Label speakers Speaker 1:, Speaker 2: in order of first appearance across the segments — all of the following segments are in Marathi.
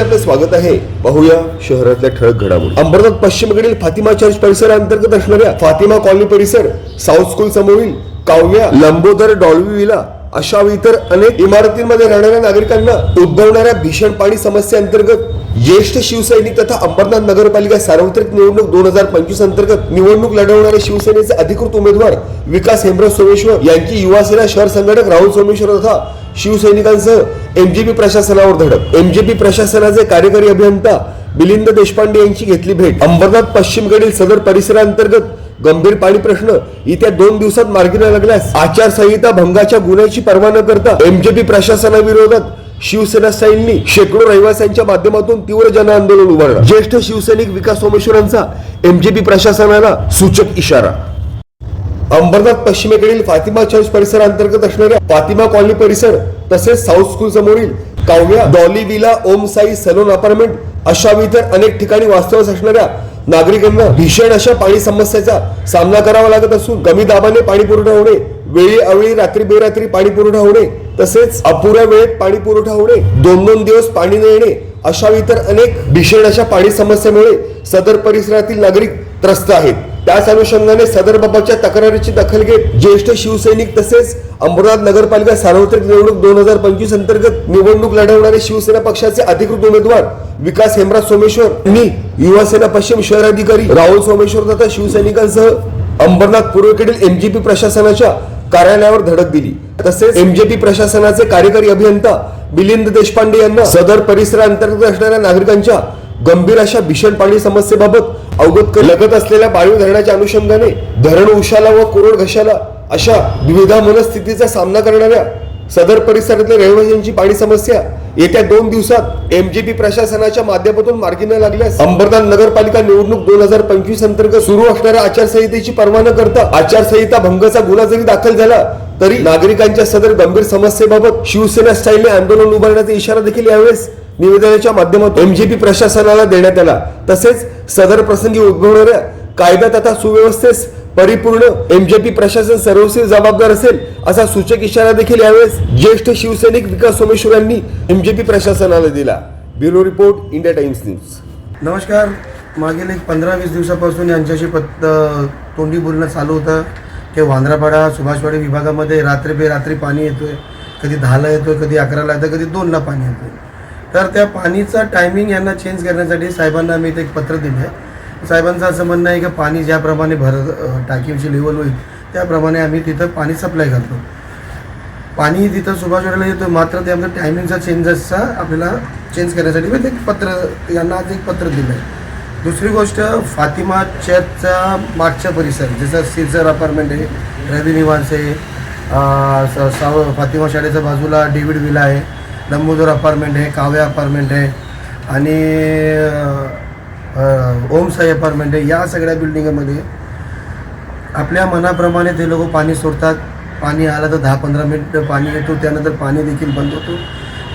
Speaker 1: मध्ये आपलं स्वागत आहे. पाहूया शहरातल्या ठळक घडामोडी. अंबरनाथ पश्चिमेकडील फातिमा चर्च परिसरांतर्गत असणाऱ्या फातिमा कॉलनी परिसर साऊथ स्कूल समोरील काव्या लंबोदर डॉल्वी विला अशा इतर अनेक इमारतींमध्ये राहणाऱ्या नागरिकांना उद्भवणाऱ्या भीषण पाणी समस्येअंतर्गत ज्येष्ठ शिवसैनिक तथा अंबरनाथ नगरपालिका सार्वत्रिक निवडणूक दोन हजार पंचवीस अंतर्गत निवडणूक लढवणारे शिवसेनेचे अधिकृत उमेदवार विकास हेमराज सोमेश्वर यांची युवासेना शहर संघटक राहुल सोमेश्वर तथा शिवसैनिकांसह एमजीपी प्रशासनावर धडक. एमजीपी प्रशासनाचे कार्यकारी अभियंता मिलिंद देशपांडे यांची घेतली भेट. अंबरनाथ पश्चिमकडील सदर परिसरांतर्गत गंभीर पाणी प्रश्न येत्या दोन दिवसात मार्गी न लागल्यास आचारसंहिता भंगाच्या गुन्ह्याची पर्वा न करता एमजेपी प्रशासनाविरोधात शिवसेना सैन्यांनी शेकडो रहिवाशांच्या माध्यमातून तीव्र जन आंदोलन उभारलं. ज्येष्ठ शिवसैनिक विकास सोमेश्वरांचा एमजेपी प्रशासनाला सूचक इशारा. अंबरनाथ पश्चिमेकडील फातिमा चर्च परिसराअंतर्गत असणाऱ्या फातिमा कॉलनी परिसर तसेच साऊथ स्कूल समोरील Kavya Dolly villa Om Sai salon apartment अशा इतर अनेक ठिकाणी वास्तव्यास असणाऱ्या नागरिकांना भीषण अशा पाणी समस्येचा सामना करावा लागत असून कमी दाबाने पाणी पुरवठा होणे वेळी अवेळी रात्री बेरात्री पाणी पुरवठा होणे तसेच अपुऱ्या वेळेत पाणी पुरवठा होणे दोन दोन दिवस पाणी न येणे अशा इतर अनेक भीषण अशा पाणी समस्येमुळे सदर परिसरातील नागरिक त्रस्त आहेत. त्याच अनुषंगाने सदर बाबाच्या तक्रारीची दखल घेत ज्येष्ठ शिवसैनिक तसेच अंबरनाथ नगरपालिका सार्वत्रिक निवडणूक दोन हजार पंचवीस अंतर्गत निवडणूक लढवणारे शिवसेना पक्षाचे अधिकृत उमेदवार विकास हेमराज सोमेश्वर यांनी युवासेना पश्चिम शहराधिकारी राहुल सोमेश्वर तथा शिवसैनिकांसह अंबरनाथ पूर्वेकडील एमजीपी प्रशासनाच्या कार्यालयावर धडक दिली. तसेच एमजेपी प्रशासनाचे कार्यकारी अभियंता मिलिंद देशपांडे यांना सदर परिसराअंतर्गत असणाऱ्या नागरिकांच्या गंभीर अशा भीषण पाणी समस्येबाबत अवगत लगत असलेल्या बाळू धरणाच्या अनुषंगाने धरण उशाला व कोरड घशाला अशा द्विधा मनस्थितीचा सामना करणाऱ्या सदर परिसरातल्या रहिवाशांची पाणी समस्या येत्या दोन दिवसात एमजीपी प्रशासनाच्या माध्यमातून मार्गी न लागल्यास अंबरनाथ नगरपालिका निवडणूक दोन हजार पंचवीस अंतर्गत सुरू असणाऱ्या आचारसंहितेची पर्वा न करता आचारसंहिता भंगाचा गुन्हा जरी दाखल झाला तरी नागरिकांच्या सदर गंभीर समस्येबाबत शिवसेना स्टाईलने आंदोलन उभारण्याचा इशारा देखील यावेळेस निवेदनाच्या माध्यमातून एमजीपी प्रशासनाला देण्यात आला. तसेच सदर प्रसंगी उद्भवणाऱ्या कायदा तथा सुव्यवस्थेस परिपूर्ण एमजेपी प्रशासन सर्वस्वी जबाबदार असेल असा सूचक इशारा देखील यावेळेस ज्येष्ठ शिवसैनिक विकास सोमेश्वर यांनी एमजेपी प्रशासनाला दिला. Bureau report India Times news.
Speaker 2: नमस्कार. मागील एक पंधरा वीस दिवसापासून यांच्याशी पत तोंडी बोलणं चालू होतं. की वांद्रापाडा सुभाषवाडी विभागामध्ये रात्री बेरात्री पाणी येतोय. कधी दहाला येतोय कधी अकराला येतं कधी दोनला पाणी येतोय. तर त्या पाणीचा टायमिंग यांना चेंज करण्यासाठी साहेबांना मी इथे एक पत्र दिलं आहे साहेबांचं असं म्हणणं आहे की पाणी ज्याप्रमाणे भर टाकीची लेवल होईल त्याप्रमाणे आम्ही तिथं पाणी सप्लाय करतो. पाणी तिथं सुभाषवाडीला येतो मात्र ते आमचं टायमिंगचा चेंजेसचा आपल्याला चेंज करण्यासाठी मी ते एक पत्र यांना आज एक पत्र दिलं आहे दुसरी गोष्ट फातिमा चर्चचा मागचा परिसर जसं सिरसर अपार्टमेंट आहे रवी निवास आहे स- साव फातिमा शाळेच्या बाजूला डेव्हिड विला आहे. लंबोदर अपार्टमेंट आहे काव्या अपार्टमेंट आहे आणि ओमसाई अपार्टमेंट आहे. या सगळ्या बिल्डिंगमध्ये आपल्या मनाप्रमाणे ते लोक पाणी सोडतात. पाणी आलं तर दहा पंधरा मिनिट पाणी येतो त्यानंतर पाणी देखील बंद होतो.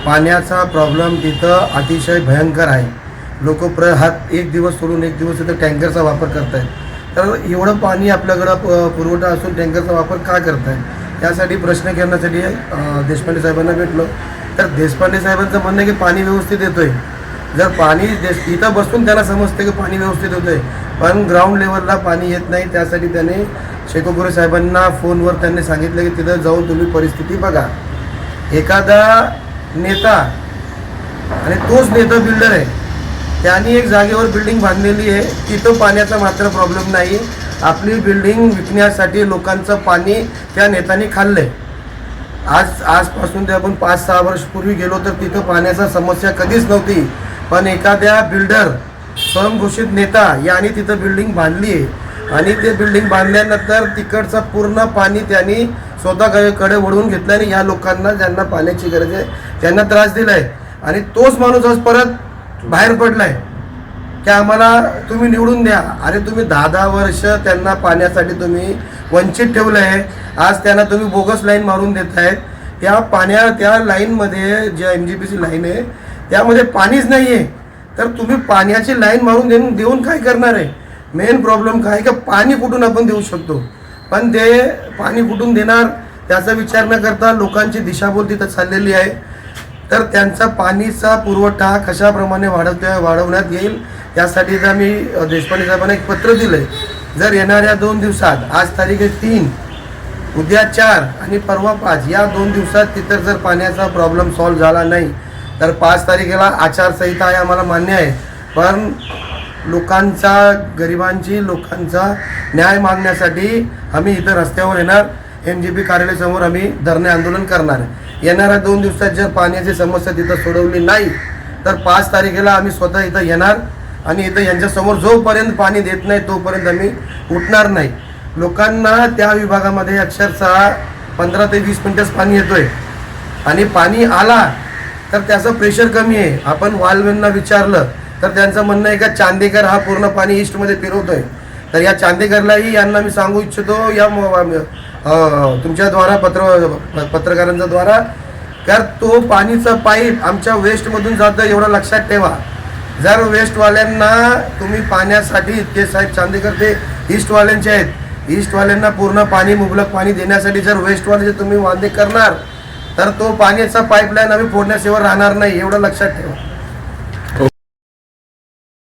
Speaker 2: पाण्याचा प्रॉब्लेम तिथं अतिशय भयंकर आहे. लोक प्र हात एक दिवस सोडून एक दिवस तिथं टँकरचा वापर करतायत. तर एवढं पाणी आपल्याकडं प- पुरवठा असून टँकरचा वापर का आहे त्यासाठी प्रश्न करण्यासाठी देशपांडे साहेबांना भेटलो. तर देशपांडे साहेबांचं म्हणणं आहे की पाणी व्यवस्थित येतोय. जर पाणी देश इथं बसून त्याला समजते की पाणी व्यवस्थित होतंय. पण ग्राउंड लेवलला पाणी येत नाही त्यासाठी त्याने शेकोगुरे साहेबांना फोनवर त्यांनी सांगितलं की तिथं जाऊन तुम्ही परिस्थिती बघा. एखादा नेता आणि तोच नेता बिल्डर आहे. त्यांनी एक जागेवर बिल्डिंग बांधलेली आहे. तिथं पाण्याचा मात्र प्रॉब्लेम नाही. आपली बिल्डिंग विकण्यासाठी लोकांचं पाणी त्या नेत्याने आहे आज आजपासून ते आपण पाच सहा वर्षपूर्वी गेलो तर तिथं पाण्याचा समस्या कधीच नव्हती. पण एखाद्या बिल्डर स्वयंघोषित नेता याने तिथं बिल्डिंग बांधली आहे. आणि ते बिल्डिंग बांधल्यानंतर तिकडचं पूर्ण पाणी त्यांनी स्वतःकडे वळवून घेतलं आणि या लोकांना ज्यांना पाण्याची गरज आहे त्यांना त्रास दिलाय. आणि तोच माणूस आज परत बाहेर पडला आहे की आम्हाला तुम्ही निवडून द्या. अरे तुम्ही दहा दहा वर्ष त्यांना पाण्यासाठी तुम्ही वंचित ठेवलं आहे. आज त्यांना तुम्ही बोगस लाईन मारून देत आहेत त्या पाण्या त्या लाईनमध्ये जे एम जी पीची लाईन आहे त्यामध्ये पाणीच नाही आहे तर तुम्ही पाण्याची लाईन मारून देऊन देऊन काय करणार आहे? मेन प्रॉब्लेम काय की पाणी कुठून आपण देऊ शकतो? पण ते पाणी कुठून देणार त्याचा विचार न करता लोकांची दिशाभूल तिथं चाललेली आहे. तर त्यांचा पाणीचा पुरवठा कशाप्रमाणे वाढवता वाढवण्यात येईल? त्यासाठी तर मी देशपांडे साहेबांना एक पत्र दिलंय. जर येणाऱ्या दोन दिवसात आज तारीख आहे तीन उद्या चार आणि परवा पाच या दोन दिवसात तिथं जर पाण्याचा प्रॉब्लेम सॉल्व्ह झाला नाही तर पाच तारखेला आचारसंहिता आहे आम्हाला मान्य आहे. पण लोकांचा गरिबांची लोकांचा न्याय मागण्यासाठी आम्ही इथं रस्त्यावर येणार एम जी पी कार्यालयासमोर आम्ही धरणे आंदोलन करणार. येणाऱ्या दोन दिवसात जर पाण्याची समस्या तिथं सोडवली नाही तर पाच तारखेला आम्ही स्वतः इथं येणार आणि इथं यांच्यासमोर जोपर्यंत पाणी देत नाही तोपर्यंत आम्ही उठणार नाही. लोकांना त्या विभागामध्ये अक्षरशः पंधरा ते वीस मिनिटच पाणी येतोय. आणि पाणी आला तर त्याचं प्रेशर कमी आहे. आपण वाल्वेंना विचारलं तर त्यांचं म्हणणं आहे का चांदेकर हा पूर्ण पाणी ईस्टमध्ये फिरवतोय. तर या चांदेकरलाही यांना मी सांगू इच्छितो या तुमच्याद्वारा पत्र पत्रकारांच्या द्वारा तर तो पाणीचा पाईप आमच्या वेस्टमधून जातं एवढं लक्षात ठेवा. जर वेस्टवाल्यांना तुम्ही पाण्यासाठी इतके साहेब चांदेकर ते ईस्टवाल्यांचे आहेत. ईस्टवाल्यांना पूर्ण पाणी मुबलक पाणी देण्यासाठी जर वेस्टवाले तुम्ही वांदे करणार तर तो पाण्याचा पाईपलाईन आम्ही फोडण्याशिवाय राहणार नाही एवढं लक्षात ठेवा.